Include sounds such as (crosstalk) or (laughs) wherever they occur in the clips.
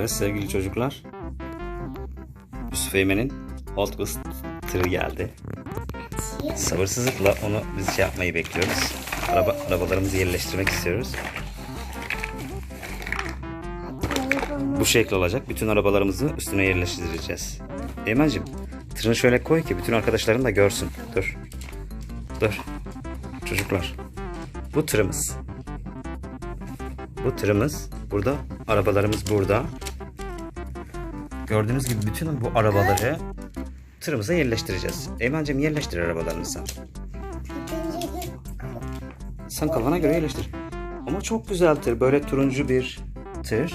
Evet sevgili çocuklar. Yusuf Eymen'in Hot Wheels tırı geldi. Sabırsızlıkla onu biz şey yapmayı bekliyoruz. Araba, arabalarımızı yerleştirmek istiyoruz. Bu şekil olacak. Bütün arabalarımızı üstüne yerleştireceğiz. Eymen'cim tırını şöyle koy ki bütün arkadaşların da görsün. Dur. Dur. Çocuklar. Bu tırımız. Bu tırımız burada. Arabalarımız burada. Gördüğünüz gibi bütün bu arabaları tırımıza yerleştireceğiz. Eymen'cim yerleştir arabalarını sen. Sen kafana göre yerleştir. Ama çok güzel tır. Böyle turuncu bir tır.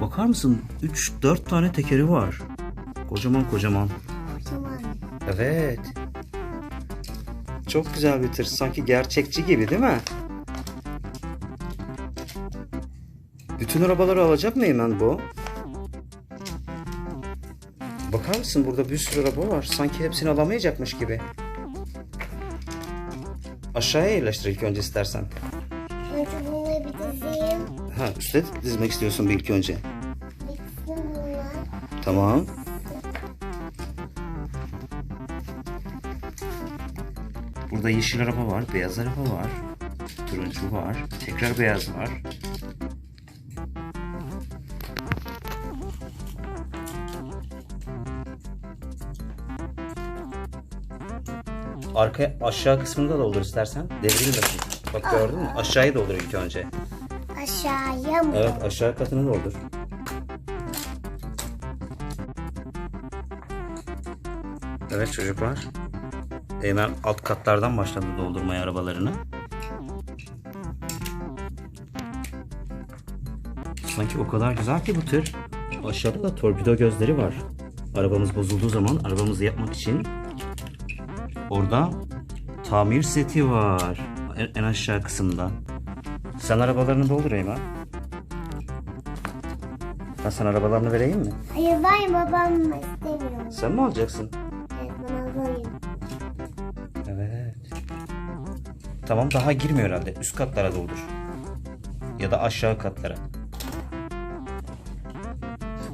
Bakar mısın? 3-4 tane tekeri var. Kocaman kocaman. Evet. Çok güzel bir tır. Sanki gerçekçi gibi değil mi? Bütün arabaları alacak mı hemen bu? Bakar mısın burada bir sürü araba var. Sanki hepsini alamayacakmış gibi. Aşağıya yerleştir ilk önce istersen. Önce bunları bir dizeyim. Ha üstte dizmek istiyorsun bir ilk önce. Tamam. Burada yeşil araba var, beyaz araba var, turuncu var, tekrar beyaz var. Arka aşağı kısmını da doldur istersen. Devrilmesin. Bak gördün mü? Aşağıyı doldur ilk önce. Aşağıya mı? Evet aşağı katını doldur. Evet çocuklar. Eymen alt katlardan başladı doldurmaya arabalarını. Sanki o kadar güzel ki bu tır. Aşağıda da torpido gözleri var. Arabamız bozulduğu zaman arabamızı yapmak için orada tamir seti var. En, aşağı kısımda. Sen arabalarını doldur Eymen. Ben sana arabalarını vereyim mi? Hayır ben babam istemiyorum. Sen mi alacaksın? Evet ben alayım. Evet. Tamam daha girmiyor herhalde. Üst katlara doldur. Ya da aşağı katlara.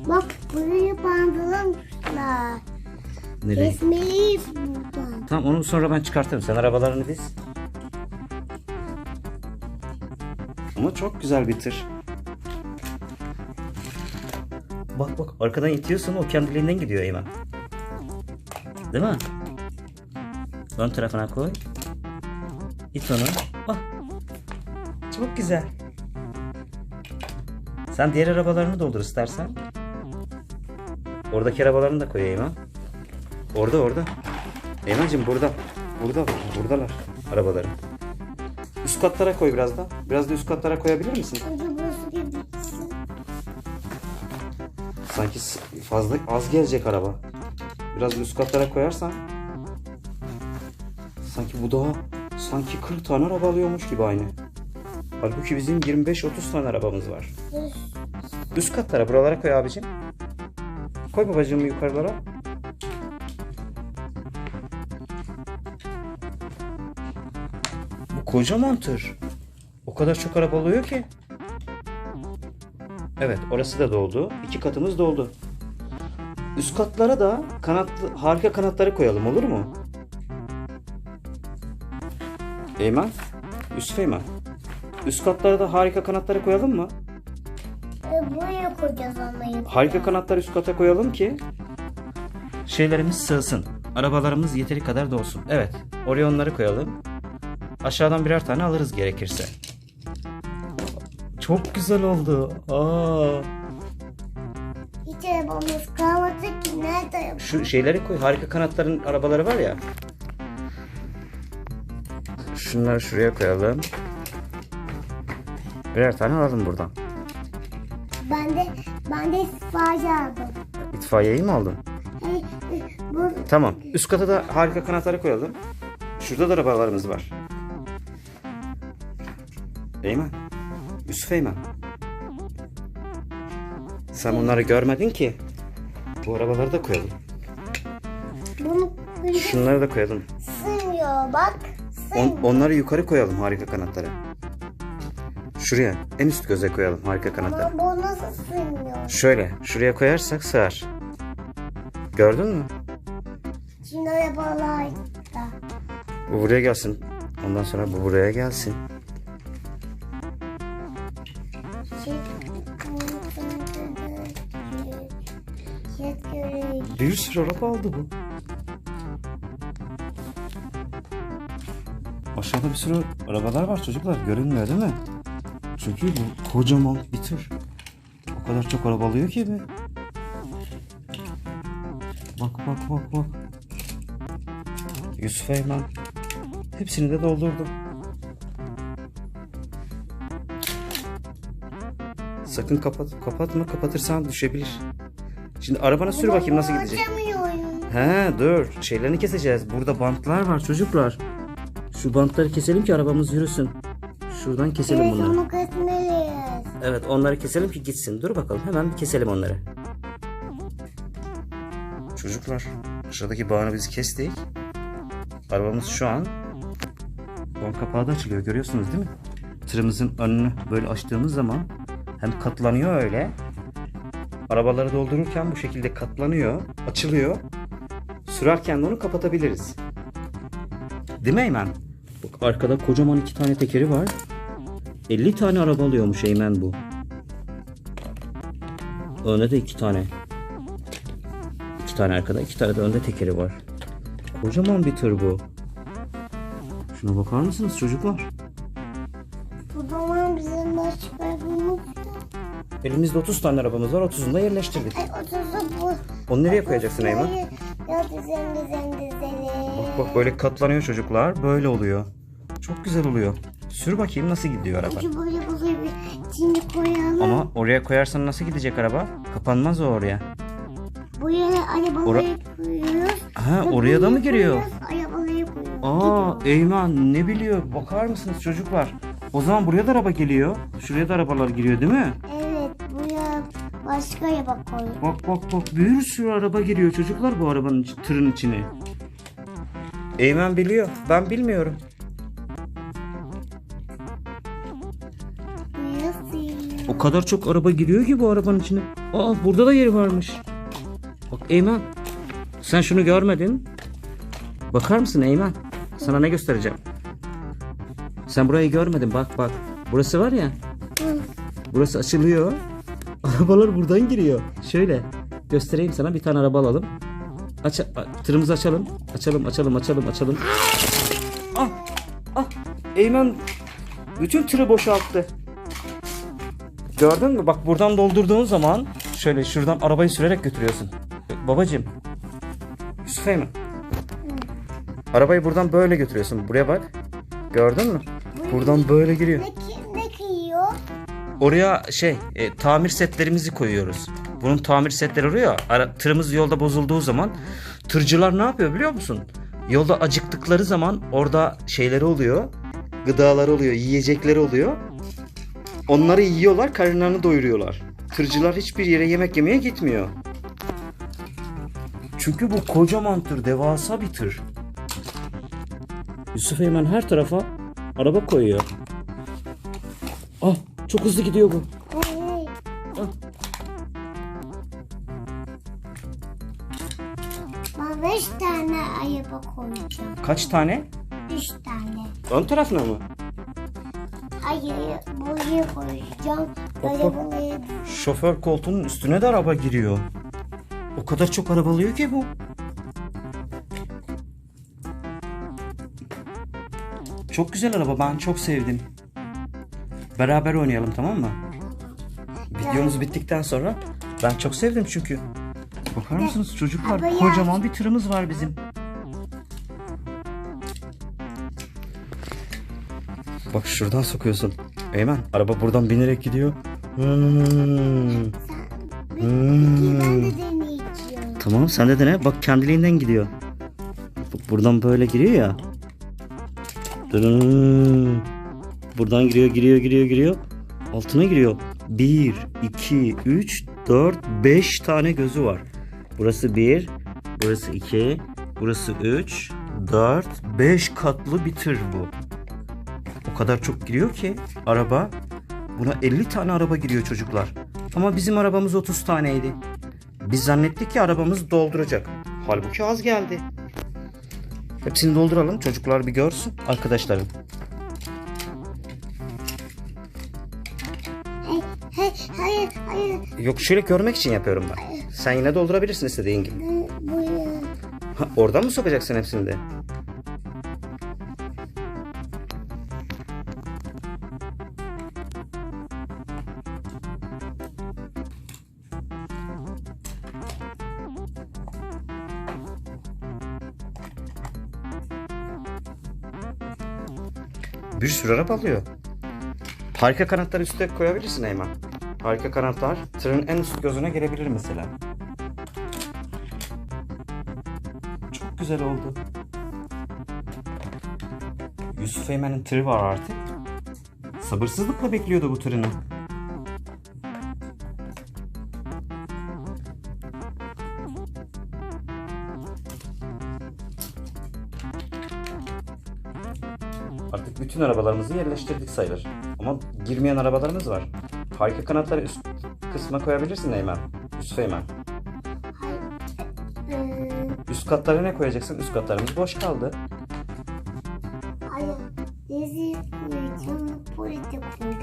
Bak buraya bandırmışlar. Nereye? Kesmeliyiz buradan. Tamam onu sonra ben çıkartırım. Sen arabalarını diz. Ama çok güzel bir tır. Bak bak arkadan itiyorsun o kendiliğinden gidiyor Eymen. Değil mi? Ön tarafına koy. İt onu. Bak. Çok güzel. Sen diğer arabalarını doldur istersen. Oradaki arabalarını da koy Eymen. Orada orada. Eymen'cim burada. Burada. Buradalar arabaları. Üst katlara koy biraz da. Biraz da üst katlara koyabilir misin? Sanki fazla az gelecek araba. Biraz üst katlara koyarsan. Sanki bu daha sanki 40 tane araba alıyormuş gibi aynı. Halbuki bizim 25-30 tane arabamız var. Üst katlara buralara koy abicim. Koy babacığım yukarılara. Kocaman tır. O kadar çok araba oluyor ki. Evet orası da doldu. İki katımız doldu. Üst katlara da kanatlı, harika kanatları koyalım olur mu? Eymen. Yusuf Eymen. Üst katlara da harika kanatları koyalım mı? E, buraya koyacağız ama Harika kanatlar üst kata koyalım ki şeylerimiz sığsın. Arabalarımız yeteri kadar dolsun. Evet. Oraya onları koyalım. Aşağıdan birer tane alırız gerekirse. Çok güzel oldu. Aa. Hiç arabamız kalmadı ki nerede? Şu şeyleri koy. Harika kanatların arabaları var ya. Şunları şuraya koyalım. Birer tane alalım buradan. Ben de ben de itfaiye aldım. İtfaiyeyi mi aldın? Hey, e, bu Tamam. Üst kata da harika kanatları koyalım. Şurada da arabalarımız var. Eymen. Yusuf Eymen. Sen bunları görmedin ki. Bu arabaları da koyalım. bunu Şunları da koyalım. sığmıyor bak. On- Sığmıyor. onları yukarı koyalım harika kanatlara. Şuraya en üst göze koyalım harika kanatlar. Ama bu nasıl sığmıyor? Şöyle şuraya koyarsak sığar. Gördün mü? Şimdi arabalar da. Bu buraya gelsin. Ondan sonra bu buraya gelsin. Bir sürü araba aldı bu. Aşağıda bir sürü arabalar var çocuklar. Görünmüyor değil mi? Çünkü bu kocaman bir tır. O kadar çok araba alıyor ki be. Bak bak bak bak. Yusuf Eymen. Hepsini de doldurdu. Sakın kapat, kapatma. Kapatırsan düşebilir. Şimdi arabana sür bakayım nasıl gidecek. He dur şeylerini keseceğiz. Burada bantlar var çocuklar. Şu bantları keselim ki arabamız yürüsün. Şuradan keselim Evet bunları. onu kesmeliyiz. Evet onları keselim ki gitsin. Dur bakalım hemen keselim onları. Çocuklar aşağıdaki bağını biz kestik. Arabamız şu an ön kapağı da açılıyor görüyorsunuz değil mi? Tırımızın önünü böyle açtığımız zaman hem katlanıyor öyle. Arabaları doldururken bu şekilde katlanıyor, açılıyor. Sürerken de onu kapatabiliriz. Değil mi Eymen? Bak arkada kocaman iki tane tekeri var. 50 tane araba alıyormuş Eymen bu. Önde de iki tane. İki tane arkada, iki tane de önde tekeri var. Kocaman bir tır bu. Şuna bakar mısınız çocuklar? Elimizde 30 tane arabamız var, 30'unu da yerleştirdik. Ay otuzu bu. Onu nereye koyacaksın Eymen? Ya dizelim dizelim dizelim. Bak bak böyle katlanıyor çocuklar, böyle oluyor. Çok güzel oluyor. Sür bakayım nasıl gidiyor araba. Şu böyle buraya bir içini koyalım. Ama oraya koyarsan nasıl gidecek araba? Kapanmaz o oraya. Buraya arabaları koyuyoruz. Ha Ve oraya da mı buraya giriyor? koyuyoruz, Arabaları koyuyoruz. Aa Eyman ne biliyor? Bakar mısınız çocuklar? O zaman buraya da araba geliyor. Şuraya da arabalar giriyor değil mi? Evet başka araba koyuyoruz. Bak bak bak bir sürü araba giriyor çocuklar bu arabanın tırın içine. Eymen biliyor. Ben bilmiyorum. O kadar çok araba giriyor ki bu arabanın içine. Aa burada da yeri varmış. Bak Eymen. Sen şunu görmedin. Bakar mısın Eymen? Sana ne göstereceğim. Sen burayı görmedin bak bak. Burası var ya. Burası açılıyor. (laughs) Arabalar buradan giriyor. Şöyle göstereyim sana bir tane araba alalım. Aç, tırımızı açalım. Açalım, açalım, açalım, açalım. Ah, ah, Eymen bütün tırı boşalttı. Gördün mü? Bak buradan doldurduğun zaman şöyle şuradan arabayı sürerek götürüyorsun. Babacım. Yusuf Eymen. Arabayı buradan böyle götürüyorsun. Buraya bak. Gördün mü? Buradan böyle giriyor. Oraya şey e, tamir setlerimizi koyuyoruz. Bunun tamir setleri oluyor. Ara, tırımız yolda bozulduğu zaman tırcılar ne yapıyor biliyor musun? Yolda acıktıkları zaman orada şeyleri oluyor. Gıdaları oluyor, yiyecekleri oluyor. Onları yiyorlar, karınlarını doyuruyorlar. Tırcılar hiçbir yere yemek yemeye gitmiyor. Çünkü bu kocaman tır, devasa bir tır. Yusuf Eymen her tarafa araba koyuyor. Ah, çok hızlı gidiyor bu. Ben beş tane araba koyacağım. Kaç tane? Üç tane. Ön tarafına mı? Hayır buraya koyacağım. bak. Arabaları Şoför koltuğunun üstüne de araba giriyor. O kadar çok araba alıyor ki bu. Çok güzel araba ben çok sevdim. Beraber oynayalım tamam mı? Videomuz bittikten sonra ben çok sevdim çünkü. Bakar mısınız çocuklar kocaman bir tırımız var bizim. Bak şuradan sokuyorsun. Eymen araba buradan binerek gidiyor. Hmm. deneyeceğim. Tamam sen de dene. Bak kendiliğinden gidiyor. Bak buradan böyle giriyor ya. Dırın. Buradan giriyor, giriyor, giriyor, giriyor. Altına giriyor. 1, 2, 3, 4, 5 tane gözü var. Burası 1, burası 2, burası 3, 4, 5 katlı bir tır bu. O kadar çok giriyor ki araba. Buna 50 tane araba giriyor çocuklar. Ama bizim arabamız 30 taneydi. Biz zannettik ki arabamız dolduracak. Halbuki az geldi. Hepsini dolduralım çocuklar bir görsün arkadaşlarım. Hey, hayır, hayır. Yok şöyle görmek için yapıyorum ben. Sen yine doldurabilirsin istediğin gibi. Bu, bu ya. Ha, oradan mı sokacaksın hepsini de? Bir sürü araba alıyor. Harika kanatlar üstte koyabilirsin Eymen. Harika kanatlar tırın en üst gözüne gelebilir mesela. Çok güzel oldu. Yusuf Eymen'in tırı var artık. Sabırsızlıkla bekliyordu bu tırını. Artık bütün arabalarımızı yerleştirdik sayılır. Ama girmeyen arabalarımız var. Harika kanatları üst kısma koyabilirsin Eymen. Yusuf Eymen. Hayır. Üst katlara ne koyacaksın? Üst katlarımız boş kaldı. hayır. Dizi.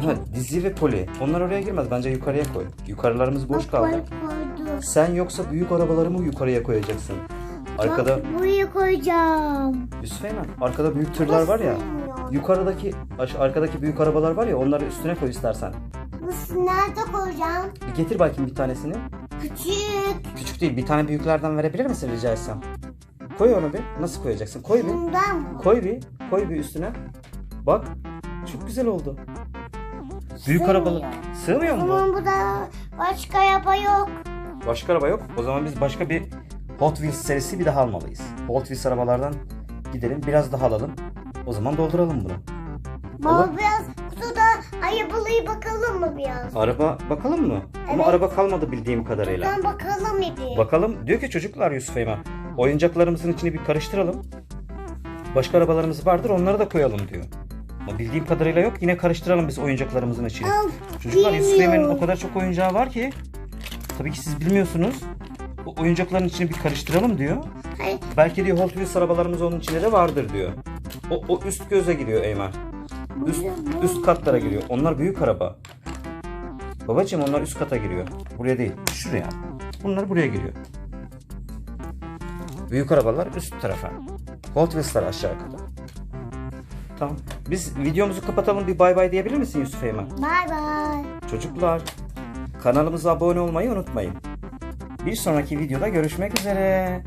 Ha, dizi ve poli. Onlar oraya girmez. Bence yukarıya koy. Yukarılarımız boş kaldı. Sen yoksa büyük arabalarımı yukarıya koyacaksın. Arkada Bak, buraya koyacağım. Yusuf Eymen, arkada büyük tırlar var ya. Yukarıdaki aş- arkadaki büyük arabalar var ya onları üstüne koy istersen. Nasıl, nerede koyacağım? Getir bakayım bir tanesini. Küçük. Küçük değil bir tane büyüklerden verebilir misin rica etsem? Koy onu bir. Nasıl koyacaksın? Koy bir. Bundan mı? Koy bir. Koy bir üstüne. Bak. Çok güzel oldu. Büyük Sığmıyor. arabalar. Sığmıyor mu bu? Ama bu da başka araba yok. Başka araba yok. O zaman biz başka bir Hot Wheels serisi bir daha almalıyız. Hot Wheels arabalardan gidelim biraz daha alalım. O zaman dolduralım bunu. Baba biraz ayabalayı bakalım mı biraz? Araba bakalım mı? Ama Evet. araba kalmadı bildiğim kadarıyla. Ben bakalım bir. Bakalım diyor ki çocuklar Yusuf Eymen. Oyuncaklarımızın içini bir karıştıralım. Başka arabalarımız vardır onları da koyalım diyor. Ama bildiğim kadarıyla yok. Yine karıştıralım biz oyuncaklarımızın içini. Al, Çocuklar Yusuf. Eymen'in o kadar çok oyuncağı var ki. Tabii ki siz bilmiyorsunuz. O oyuncakların içini bir karıştıralım diyor. Hayır, Belki diyor Hot Wheels arabalarımız onun içinde de vardır diyor. O, o üst göze giriyor Eymen. Üst, üst katlara giriyor. Onlar büyük araba. Babacığım onlar üst kata giriyor. Buraya değil. Şuraya. Bunlar buraya giriyor. Büyük arabalar üst tarafa. Hot Wheels'lar aşağı kata. Tamam. Biz videomuzu kapatalım bir bay bay diyebilir misin Yusuf Eymen? Bye bye. Çocuklar kanalımıza abone olmayı unutmayın. Bir sonraki videoda görüşmek üzere.